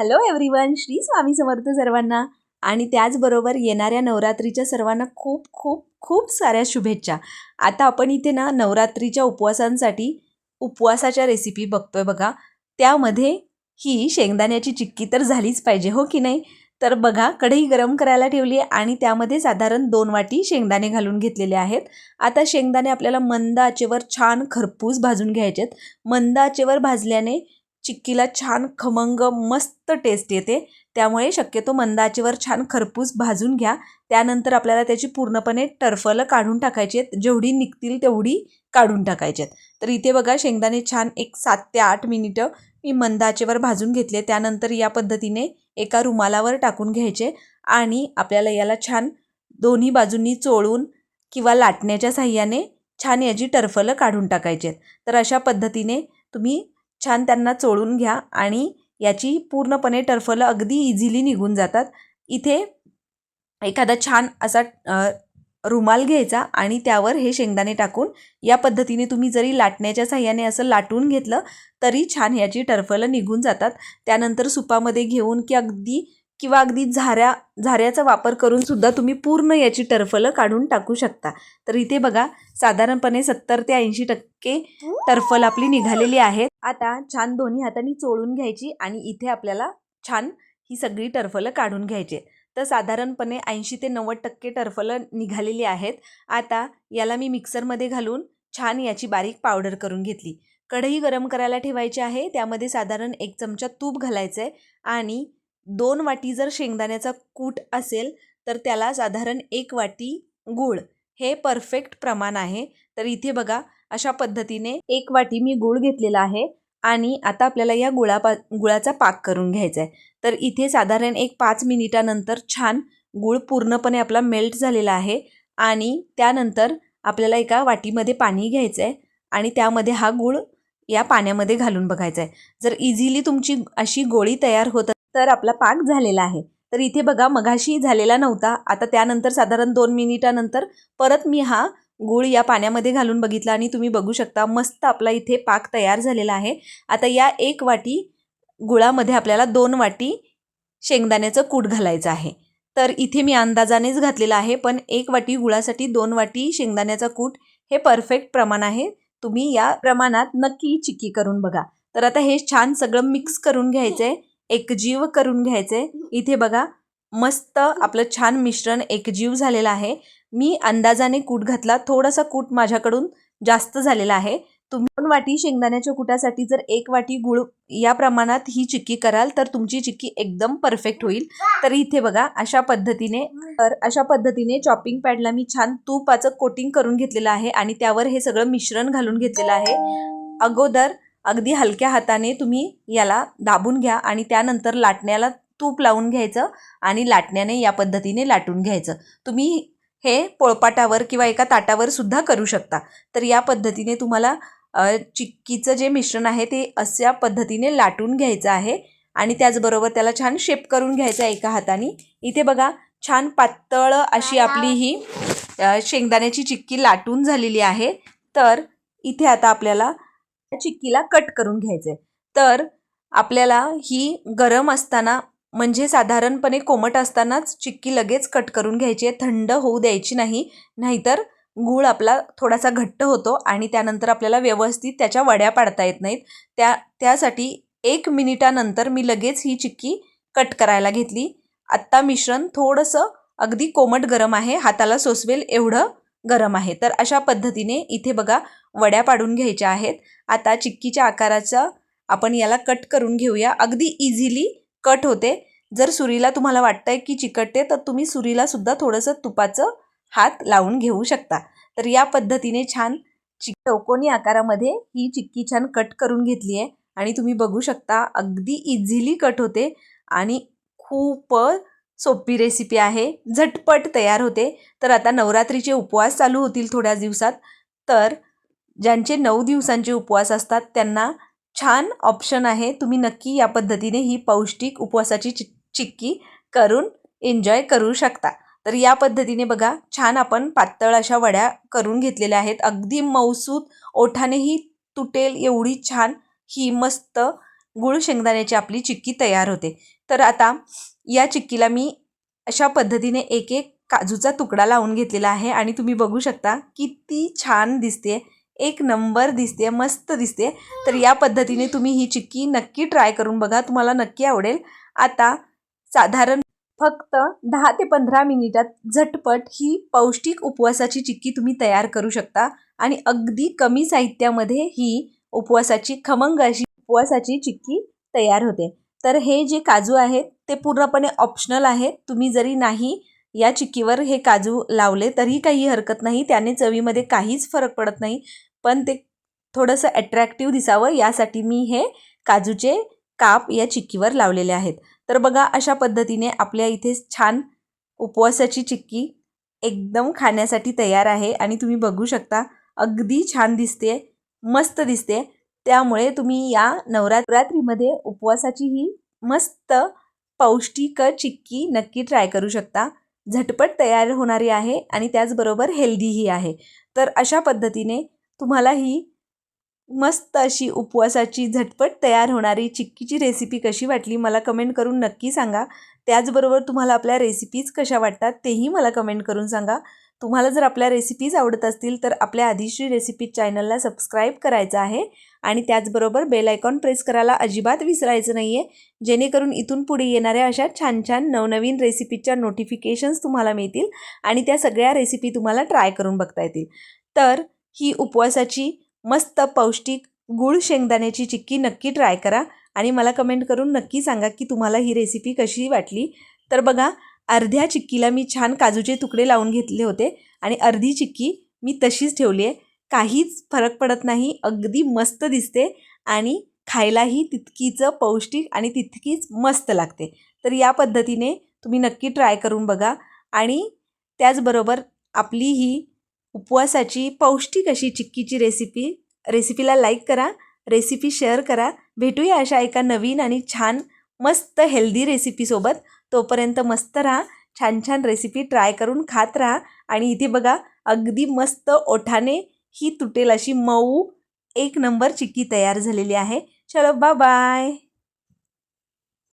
Hello everyone Shri Swami Samarth सर्वांना. आणि त्याचबरोबर येणाऱ्या नवरात्रीच्या सर्वांना खूप खूप खूप साऱ्या शुभेच्छा. आता आपण इथे ना नवरात्रीच्या उपवासांसाठी उपवासाच्या रेसिपी बघतोय बघा. त्यामध्ये ही शेंगदाण्याची चिक्की तर झालीच पाहिजे हो की नाही? तर बघा कढई गरम करायला ठेवली आहे आणि त्यामध्ये साधारण दोन वाटी शेंगदाणे घालून घेतलेले आहेत. आता शेंगदाणे आपल्याला मंद आचेवर छान खरपूस भाजून घ्यायचे आहेत मंद आचेवर भाजल्याने चिक्कीला छान खमंग मस्त टेस्ट येते. त्यामुळे शक्यतो मंद आचेवर छान खरपूस भाजून घ्या. त्यानंतर आपल्याला त्याची पूर्णपणे टरफलं काढून टाकायची आहेत. जेवढी निघतील तेवढी काढून टाकायची आहेत. तर इथे बघा शेंगदाणे छान एक सात ते आठ मिनिटं मी मंद आचेवर भाजून घेतले त्यानंतर या पद्धतीने एका रुमालावर टाकून घ्यायचे आणि आपल्याला याला छान दोन्ही बाजूंनी चोळून किंवा लाटण्याच्या साह्याने छान याची टरफलं काढून टाकायची आहेत. तर अशा पद्धतीने तुम्ही छान त्यांना चोळून घ्या आणि याची पूर्णपणे टरफलं अगदी इझिली निघून जातात. इथे एखादा छान असा रुमाल घ्यायचा आणि त्यावर हे शेंगदाणे टाकून या पद्धतीने तुम्ही जरी लाटण्याच्या साह्याने असं लाटून घेतलं तरी छान याची टरफलं निघून जातात. त्यानंतर सुपामध्ये घेऊन की अगदी किंवा अगदी झाऱ्या झाऱ्याचा वापर करून सुद्धा तुम्ही पूर्ण याची टरफलं काढून टाकू शकता. तर इथे बघा साधारणपणे सत्तर ते ऐंशी टक्के टरफल आपली निघालेली आहेत. आता छान दोन्ही हाताने चोळून घ्यायची आणि इथे आपल्याला छान ही सगळी टरफलं काढून घ्यायची तर साधारणपणे ऐंशी ते नव्वद टक्के टरफलं निघालेली आहेत. आता याला मी मिक्सरमध्ये घालून छान याची बारीक पावडर करून घेतली. कढई गरम करायला ठेवायची आहे. त्यामध्ये साधारण एक चमचा तूप घालायचं आहे आणि दोन वाटी जर शेंगदाण्याचा कूट असेल तर त्याला साधारण एक वाटी गूळ. हे परफेक्ट प्रमाण आहे. तर इथे बघा अशा पद्धतीने एक वाटी मी गूळ घेतलेला आहे आणि आता आपल्याला या गुळापा गुळाचा पाक करून घ्यायचा आहे तर इथे साधारण एक पाच मिनिटानंतर छान गूळ पूर्णपणे आपला मेल्ट झालेला आहे आणि त्यानंतर आपल्याला एका वाटीमध्ये पाणी घ्यायचं आहे आणि त्यामध्ये हा गूळ या पाण्यामध्ये घालून बघायचा आहे जर इझिली तुमची अशी गोळी तयार होत तर आपला पाक झालेला आहे. तर इथे बघा मघाशी झालेला नव्हता. आता त्यानंतर साधारण दोन मिनिटानंतर परत मी हा गूळ या पाण्यामध्ये घालून बघितला आणि तुम्ही बघू शकता मस्त आपला इथे पाक तयार झालेला आहे. आता या एक वाटी गुळामध्ये आपल्याला दोन वाटी शेंगदाण्याचं कूट घालायचं आहे. तर इथे मी अंदाजानेच घातलेला आहे पण एक वाटी गुळासाठी दोन वाटी शेंगदाण्याचा कूट हे परफेक्ट प्रमाण आहे. तुम्ही या प्रमाणात नक्की चिक्की करून बघा. तर आता हे छान सगळं मिक्स करून घ्यायचं आहे एकजीव करून घ्यायचे. इथे बघा मस्त आपलं छान मिश्रण एकजीव झालेलं आहे. मी अंदाजाने कूट घातला. थोडासा कूट माझ्याकडून जास्त झालेला आहे. तुम्ही दोन वाटी शेंगदाण्याच्या कुटासाठी जर एक वाटी गुळ या प्रमाणात ही चिक्की कराल तर तुमची चिक्की एकदम परफेक्ट होईल. तर इथे बघा अशा पद्धतीने तर अशा पद्धतीने चॉपिंग पॅडला मी छान तुपाचं कोटिंग करून घेतलेलं आहे आणि त्यावर हे सगळं मिश्रण घालून घेतलेलं आहे. अगोदर अगदी हलक्या हाताने तुम्ही याला दाबून घ्या आणि त्यानंतर लाटण्याला तूप लावून घ्यायचं आणि लाटण्याने या पद्धतीने लाटून घ्यायचं. तुम्ही हे पोळपाटावर किंवा एका ताटावर सुद्धा करू शकता. तर या पद्धतीने तुम्हाला चिक्कीचं जे मिश्रण आहे ते अशा पद्धतीने लाटून घ्यायचं आहे आणि त्याचबरोबर त्याला छान शेप करून घ्यायचं आहे एका हाताने. इथे बघा छान पातळ अशी आपली ही शेंगदाण्याची चिक्की लाटून झालेली आहे. तर इथे आता आपल्याला चिक्कीला कट करून घ्यायचं आहे तर आपल्याला ही गरम असताना म्हणजे साधारणपणे कोमट असतानाच चिक्की लगेच कट करून घ्यायची आहे. थंड होऊ द्यायची नाही. नाहीतर गूळ आपला थोडासा घट्ट होतो आणि त्यानंतर आपल्याला व्यवस्थित त्याच्या वड्या पाडता येत नाहीत. त्या त्यासाठी एक मिनिटानंतर मी लगेच ही चिक्की कट करायला घेतली. आत्ता मिश्रण थोडंसं अगदी कोमट गरम आहे. हाताला सोसवेल एवढं गरम आहे. तर अशा पद्धतीने इथे बघा वड्या पाडून घ्यायच्या आहेत. आता चिक्कीच्या आकाराचं आपण याला कट करून घेऊया. अगदी इझिली कट होते. जर सुरीला तुम्हाला वाटतंय की चिकटते तर तुम्ही सुरीलासुद्धा थोडंसं तुपाचं हात लावून घेऊ शकता. तर या पद्धतीने छान चिक चौकोनी आकारामध्ये ही चिक्की छान कट करून घेतली आहे. आणि तुम्ही बघू शकता अगदी इझिली कट होते. आणि खूप सोपी रेसिपी आहे. झटपट तयार होते. तर आता नवरात्रीचे उपवास चालू होतील थोड्या दिवसात. तर ज्यांचे नऊ दिवसांचे उपवास असतात त्यांना छान ऑप्शन आहे. तुम्ही नक्की या पद्धतीने ही पौष्टिक उपवासाची चि चिक्की करून एन्जॉय करू शकता. तर या पद्धतीने बघा छान आपण पातळ अशा वड्या करून घेतलेल्या आहेत. अगदी मौसूद ओठानेही तुटेल एवढी छान ही मस्त गुळ शेंगदाण्याची आपली चिक्की तयार होते. तर आता या चिक्कीला मी अशा पद्धतीने एक एक काजूचा तुकडा लावून घेतलेला आहे आणि तुम्ही बघू शकता किती छान दिसते एक नंबर दिसते मस्त दिसते तर या पद्धतीने तुम्ही ही चिक्की नक्की ट्राय करून बघा तुम्हाला नक्की आवडेल. आता साधारण फक्त दहा ते पंधरा मिनिटात झटपट ही पौष्टिक उपवासाची चिक्की तुम्ही तयार करू शकता. आणि अगदी कमी साहित्यामध्ये ही उपवासाची खमंग अशी उपवासाची चिक्की तयार होते. तर हे जे काजू आहेत ते पूर्णपणे ऑप्शनल आहेत. तुम्ही जरी नाही या चिक्कीवर हे काजू लावले तरी काही हरकत नाही. त्याने चवीमध्ये काहीच फरक पडत नाही. पण ते थोडंसं ॲट्रॅक्टिव्ह दिसावं. यासाठी मी हे काजूचे काप या चिक्कीवर लावलेले आहेत. तर बघा अशा पद्धतीने आपल्या इथे छान उपवासाची चिक्की एकदम खाण्यासाठी तयार आहे आणि तुम्ही बघू शकता अगदी छान दिसते मस्त दिसते. त्यामुळे तुम्ही या नवरात्रीमध्ये उपवासाची ही मस्त पौष्टिक चिक्की नक्की ट्राय करू शकता. झटपट तयार होणारी आहे आणि त्याचबरोबर हेल्दीही आहे. तर अशा पद्धतीने तुम्हाला ही मस्त अशी उपवासाची झटपट तयार होणारी चिक्कीची रेसिपी कशी वाटली मला कमेंट करून नक्की सांगा. त्याचबरोबर तुम्हाला आपल्या रेसिपीज कशा वाटतात तेही मला कमेंट करून सांगा. तुम्हाला जर आपल्या रेसिपीज आवडत असतील तर आपल्या आधीश्री रेसिपी चॅनलला सबस्क्राईब करायचं आहे आणि त्याचबरोबर बेल आयकॉन प्रेस करायला अजिबात विसरायचं नाही आहे जेणेकरून इथून पुढे येणाऱ्या अशा छान छान नवनवीन रेसिपीच्या नोटिफिकेशन्स तुम्हाला मिळतील आणि त्या सगळ्या रेसिपी तुम्हाला ट्राय करून बघता येतील. तर ही उपवासाची मस्त पौष्टिक गुळ शेंगदाण्याची चिक्की नक्की ट्राय करा आणि मला कमेंट करून नक्की सांगा की तुम्हाला ही रेसिपी कशी वाटली. तर बघा अर्ध्या चिक्कीला मी छान काजूचे तुकडे लावून घेतले होते आणि अर्धी चिक्की मी तशीच ठेवली आहे. काहीच फरक पडत नाही अगदी मस्त दिसते आणि खायलाही तितकीचं पौष्टिक आणि तितकीच मस्त लागते. तर या पद्धतीने तुम्ही नक्की ट्राय करून बघा आणि त्याचबरोबर आपली ही उपवासाची पौष्टिक अशी चिक्कीची रेसिपी रेसिपीला लाईक करा रेसिपी शेअर करा. भेटूया अशा एका नवीन आणि छान मस्त हेल्दी रेसिपीसोबत तोपर्यंत मस्त राहा छान छान रेसिपी ट्राय करून खात राहा. आणि इथे बघा अगदी मस्त ओठाने ही तुटेल अशी मऊ एक नंबर चिक्की तयार झालेली आहे. चलो बा बाय